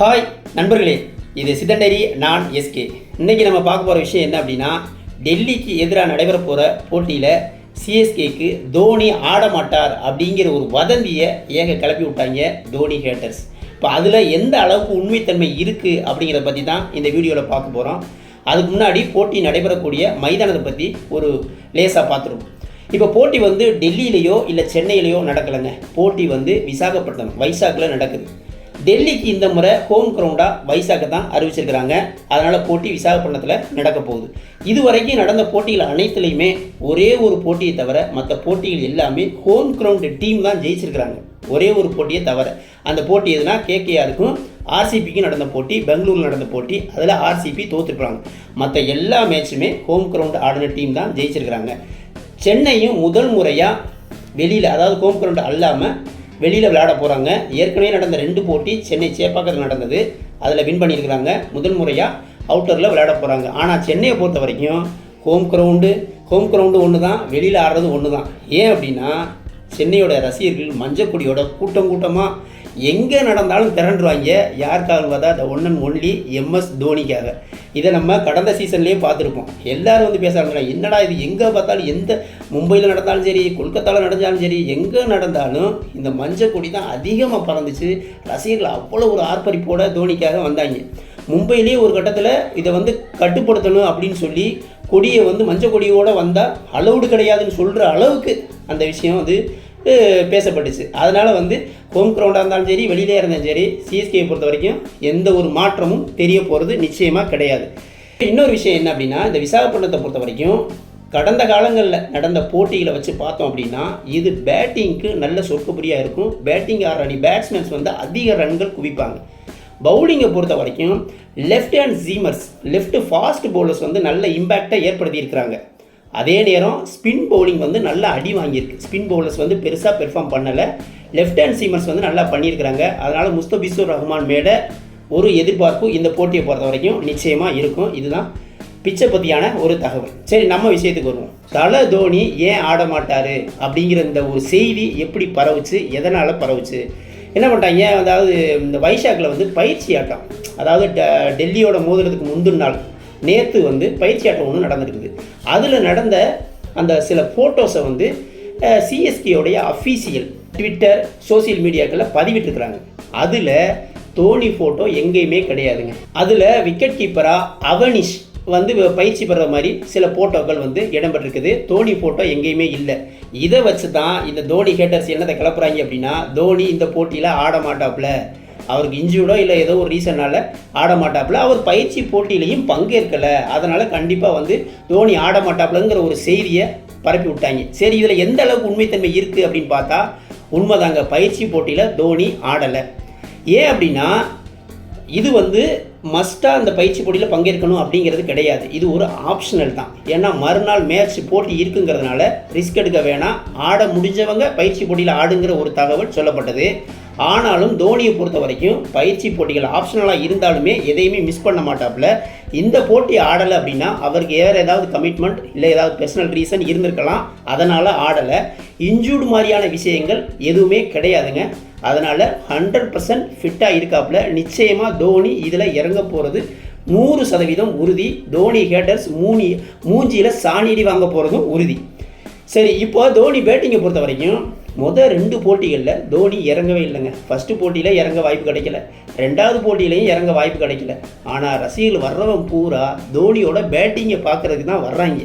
Hi நண்பர்களே. இது சிதண்டரி நான் எஸ்கே இன்றைக்கி நம்ம பார்க்க போகிற விஷயம் என்ன அப்படின்னா டெல்லிக்கு எதிராக நடைபெற போகிற போட்டியில் சிஎஸ்கேக்கு தோனி ஆட மாட்டார் அப்படிங்கிற ஒரு வதந்தியை ஏக கிளப்பி விட்டாங்க தோனி ஹேட்டர்ஸ் இப்போ அதில் எந்த அளவுக்கு உண்மைத்தன்மை இருக்குது அப்படிங்கிறத பற்றி தான் இந்த வீடியோவில் பார்க்க போகிறோம் அதுக்கு முன்னாடி போட்டி நடைபெறக்கூடிய மைதானத்தை பற்றி ஒரு லேசாக பார்த்துருவோம். இப்போ போட்டி வந்து டெல்லியிலேயோ இல்லை சென்னையிலேயோ நடக்கலைங்க. போட்டி வந்து விசாகப்பட்டினம் வைசாக்கில் நடக்குது. டெல்லிக்கு இந்த முறை ஹோம் கிரவுண்டாக வைசாக்கை தான் அறிவிச்சிருக்கிறாங்க. அதனால் போட்டி விசாகப்பட்டினத்தில் நடக்க போகுது. இதுவரைக்கும் நடந்த போட்டிகள் அனைத்துலேயுமே ஒரே ஒரு போட்டியை தவிர மற்ற போட்டிகள் எல்லாமே ஹோம் கிரவுண்டு டீம் தான் ஜெயிச்சிருக்கிறாங்க. ஒரே ஒரு போட்டியை தவிர. அந்த போட்டி எதுனா கேகேஆருக்கும் ஆர்சிபிக்கும் நடந்த போட்டி பெங்களூரில் நடந்த போட்டி அதில் ஆர்சிபி தோத்துருக்குறாங்க. மற்ற எல்லா மேட்சுமே ஹோம் கிரவுண்ட் ஆடின டீம் தான் ஜெயிச்சிருக்கிறாங்க. சென்னையும் முதல் முறையாக வெளியில் அதாவது ஹோம் கிரவுண்ட் அல்லாமல் வெளியில் விளையாட போகிறாங்க ஏற்கனவே நடந்த ரெண்டு போட்டி சென்னை சேப்பாக்கத்தில் நடந்தது. அதில் வின் பண்ணியிருக்கிறாங்க. முதல் முறையாக அவுட்டரில் விளையாட போகிறாங்க ஆனால் சென்னையை பொறுத்த வரைக்கும் ஹோம் கிரவுண்டு ஹோம் கிரவுண்டு ஒன்று தான் வெளியில் ஆடுறது ஒன்று தான் ஏன் அப்படின்னா சென்னையோட ரசிகர்கள் மஞ்சக்குடியோட கூட்டம் கூட்டமாக எங்கே நடந்தாலும் திரண்டுருவாங்க. யாருக்காக பார்த்தா the one and only MS தோனிக்காக. இதை நம்ம கடந்த சீசன்லேயே பார்த்துருப்போம். எல்லாரும் வந்து பேச ஆரம்பிக்கிறாங்க. என்னடா இது எங்கே பார்த்தாலும் எந்த மும்பையில் நடந்தாலும் சரி கொல்கத்தாவில் நடந்தாலும் சரி எங்கே நடந்தாலும் இந்த மஞ்சள் கொடி தான் அதிகமாக பறந்துச்சு. ரசிகர்கள் அவ்வளோ ஒரு ஆர்ப்பரிப்போட தோனிக்காக வந்தாங்க. மும்பையிலேயே ஒரு கட்டத்தில் இதை வந்து கட்டுப்படுத்தணும் அப்படின்னு சொல்லி கொடியை வந்து மஞ்சள் கொடியோடு வந்தால் அளவுடு கிடையாதுன்னு சொல்கிற அளவுக்கு அந்த விஷயம் வந்து பேசப்பட்டுச்சு. அதனால் வந்து ஹோம் கிரவுண்டாக இருந்தாலும் சரி வெளியிலே இருந்தாலும் சரி சிஎஸ்கேயை பொறுத்த வரைக்கும் எந்த ஒரு மாற்றமும் தெரிய போகிறது நிச்சயமாக கிடையாது. இன்னொரு விஷயம் என்ன அப்படின்னா இந்த விசாகப்பட்டினத்தை பொறுத்த வரைக்கும் கடந்த காலங்களில் நடந்த போட்டிகளை வச்சு பார்த்தோம் அப்படின்னா இது பேட்டிங்க்கு நல்ல சொற்கப்புரியாக இருக்கும். பேட்டிங் ஆடுற அணி பேட்ஸ்மேன்ஸ் வந்து அதிக ரன்கள் குவிப்பாங்க. பவுலிங்கை பொறுத்த வரைக்கும் left hand seamers left fast bowlers வந்து நல்ல இம்பேக்டை ஏற்படுத்தியிருக்கிறாங்க அதே நேரம் ஸ்பின் பவுலிங் வந்து நல்லா அடி வாங்கியிருக்கு. ஸ்பின் பவுலர்ஸ் வந்து பெருசாக பெர்ஃபார்ம் பண்ணலை. லெஃப்ட் ஹேண்ட் சீமர்ஸ் வந்து நல்லா பண்ணியிருக்கிறாங்க. அதனால் முஸ்தபிசூர் ரஹ்மான் மேட ஒரு எதிர்பார்ப்பு இந்த போட்டியை பொறுத்த வரைக்கும் நிச்சயமாக இருக்கும். இதுதான் பிச்சை பற்றியான ஒரு தகவல். சரி நம்ம விஷயத்துக்கு வருவோம். தலை தோனி ஏன் ஆட மாட்டார்? அப்படிங்கிற இந்த ஒரு செய்தி எப்படி பரவுச்சு? எதனால் பரவுச்சு? என்ன பண்ணிட்டாங்க? அதாவது இந்த வைஷாக்கில் வந்து பயிற்சி ஆட்டம். அதாவது டெல்லியோட மோதுறதுக்கு முந்தின நாள் நேற்று வந்து பயிற்சி ஆட்டம் ஒன்று நடந்திருக்குது அதில் நடந்த அந்த சில ஃபோட்டோஸை வந்து சிஎஸ்கேயோடைய அஃபீஷியல் ட்விட்டர் சோஷியல் மீடியாக்களில் பதிவிட்டுருக்குறாங்க. அதில் தோனி ஃபோட்டோ எங்கேயுமே கிடையாதுங்க. அதில் விக்கெட் கீப்பராக அவனிஷ் வந்து பயிற்சி பெற மாதிரி சில ஃபோட்டோக்கள் வந்து இடம்பெற்றிருக்குது. தோனி ஃபோட்டோ எங்கேயுமே இல்லை. இதை வச்சு தான் இந்த தோனி ஹேட்டர்ஸ் என்னத்தை கிளப்புறாங்க அப்படின்னா தோனி இந்த போட்டியில் ஆட மாட்டாப்புல அவருக்கு இன்ஜூர்டோ இல்லை ஏதோ ஒரு ரீசனால் ஆட மாட்டாப்புல அவர் பயிற்சி போட்டியிலையும் பங்கேற்கலை. அதனால் கண்டிப்பாக வந்து தோனி ஆட மாட்டாப்புலங்கிற ஒரு செய்தியை பரப்பி விட்டாங்க. சரி இதில் எந்த அளவுக்கு உண்மைத்தன்மை இருக்குது அப்படின்னு பார்த்தா உண்மைதாங்க. பயிற்சி போட்டியில் தோனி ஆடலை. ஏன் அப்படின்னா இது வந்து மஸ்ட்டாக அந்த பயிற்சி போட்டியில் பங்கேற்கணும் அப்படிங்கிறது கிடையாது. இது ஒரு ஆப்ஷனல் தான். ஏன்னா மறுநாள் மேட்ச் போட்டி இருக்குங்கிறதுனால ரிஸ்க் எடுக்க வேணாம். ஆட முடிஞ்சவங்க பயிற்சி போட்டியில் ஆடுங்கிற ஒரு தகவல் சொல்லப்பட்டது. ஆனாலும் தோனியை பொறுத்த வரைக்கும் பயிற்சி போட்டிகள் ஆப்ஷனலாக இருந்தாலுமே எதையுமே மிஸ் பண்ண மாட்டாப்புல. இந்த போட்டி ஆடலை அப்படின்னா அவருக்கு வேறு ஏதாவது கமிட்மெண்ட் இல்லை ஏதாவது பர்சனல் ரீசன் இருந்திருக்கலாம். அதனால் ஆடலை. இன்ஜூர்டு மாதிரியான விஷயங்கள் எதுவுமே கிடையாதுங்க. அதனால் ஹண்ட்ரட் பர்சன்ட் ஃபிட்டாக இருக்காப்புல. நிச்சயமாக தோனி இதில் இறங்க போகிறது நூறு சதவீதம் உறுதி. தோனி ஹேட்டர்ஸ் மூணி மூஞ்சியில் சாணியடி வாங்க போகிறதும் உறுதி. சரி இப்போ தோனி பேட்டிங்கை பொறுத்த வரைக்கும் மொதல் ரெண்டு போட்டிகளில் தோனி இறங்கவே இல்லைங்க. ஃபஸ்ட்டு போட்டியில் இறங்க வாய்ப்பு கிடைக்கல. ரெண்டாவது போட்டியிலையும் இறங்க வாய்ப்பு கிடைக்கல. ஆனால் ரசிகர்கள் வர்றவன் பூரா தோனியோட பேட்டிங்கை பார்க்குறதுக்கு தான் வர்றாங்க.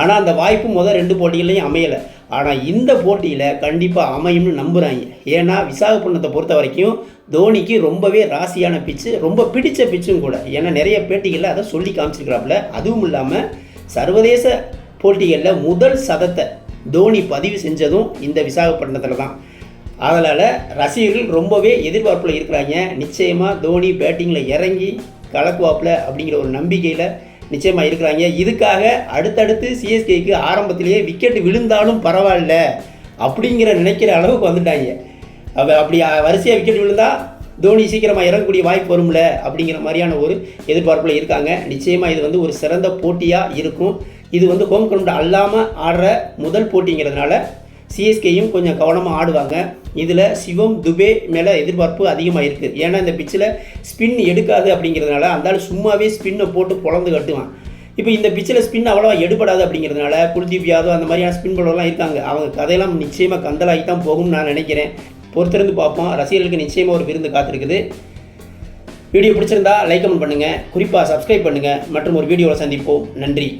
ஆனால் அந்த வாய்ப்பு முதல் ரெண்டு போட்டிகள்லையும் அமையலை. ஆனால் இந்த போட்டியில் கண்டிப்பாக அமையும்னு நம்புகிறாங்க ஏன்னா விசாகப்பட்டினத்தை பொறுத்த வரைக்கும் தோனிக்கு ரொம்பவே ராசியான பிச்சு ரொம்ப பிடிச்ச பிச்சும் கூட. ஏன்னா நிறைய பேட்டிகளில் அதை சொல்லி காமிச்சிருக்கிறாப்புல. அதுவும் இல்லாமல் சர்வதேச போட்டிகளில் முதல் சதத்தை தோனி பதிவு செஞ்சதும் இந்த விசாகப்பட்டினத்தில் தான். அதனால் ரசிகர்கள் ரொம்பவே எதிர்பார்ப்பில் இருக்கிறாங்க. நிச்சயமாக தோனி பேட்டிங்கில் இறங்கி கலக்குவாப்பில் அப்படிங்கிற ஒரு நம்பிக்கையில் நிச்சயமாக இருக்கிறாங்க. இதுக்காக அடுத்தடுத்து சிஎஸ்கேக்கு ஆரம்பத்திலேயே விக்கெட் விழுந்தாலும் பரவாயில்ல அப்படிங்கிற நினைக்கிற அளவுக்கு வந்துட்டாங்க. அப்போ அப்படி வரிசையாக விக்கெட் விழுந்தால் தோனி சீக்கிரமாக இறங்கக்கூடிய வாய்ப்பு வரும்ல அப்படிங்கிற மாதிரியான ஒரு எதிர்பார்ப்பில் இருக்காங்க. நிச்சயமாக இது வந்து ஒரு சிறந்த போட்டியாக இருக்கும். இது வந்து ஹோம் கிரவுண்ட் அல்லாமல் ஆடுற முதல் போட்டிங்கிறதுனால சிஎஸ்கேயும் கொஞ்சம் கவனமாக ஆடுவாங்க. இதில் சிவம் துபே மேலே எதிர்பார்ப்பு அதிகமாக இருக்குது ஏன்னா இந்த பிச்சில் ஸ்பின் எடுக்காது அப்படிங்கிறதுனால அந்த சும்மாவே ஸ்பின்னை போட்டு பொழந்து கட்டுவான். இப்போ இந்த பிச்சில் ஸ்பின் அவ்வளோவா எடுபடாது அப்படிங்கிறதுனால குல்தீப் யாதவ் அந்த மாதிரியான ஸ்பின் பவுலர்லாம் இருக்காங்க. அவங்க கதையெல்லாம் நிச்சயமாக கந்தலாகி தான் போகும்னு நான் நினைக்கிறேன். பொறுத்திருந்து பார்ப்போம். ரசிகர்களுக்கு நிச்சயமாக ஒரு விருந்து காத்திருக்குது. வீடியோ பிடிச்சிருந்தா லைக் கமெண்ட் பண்ணுங்கள் குறிப்பாக சப்ஸ்கிரைப் பண்ணுங்கள் மற்றும் ஒரு வீடியோவில் சந்திப்போம். நன்றி.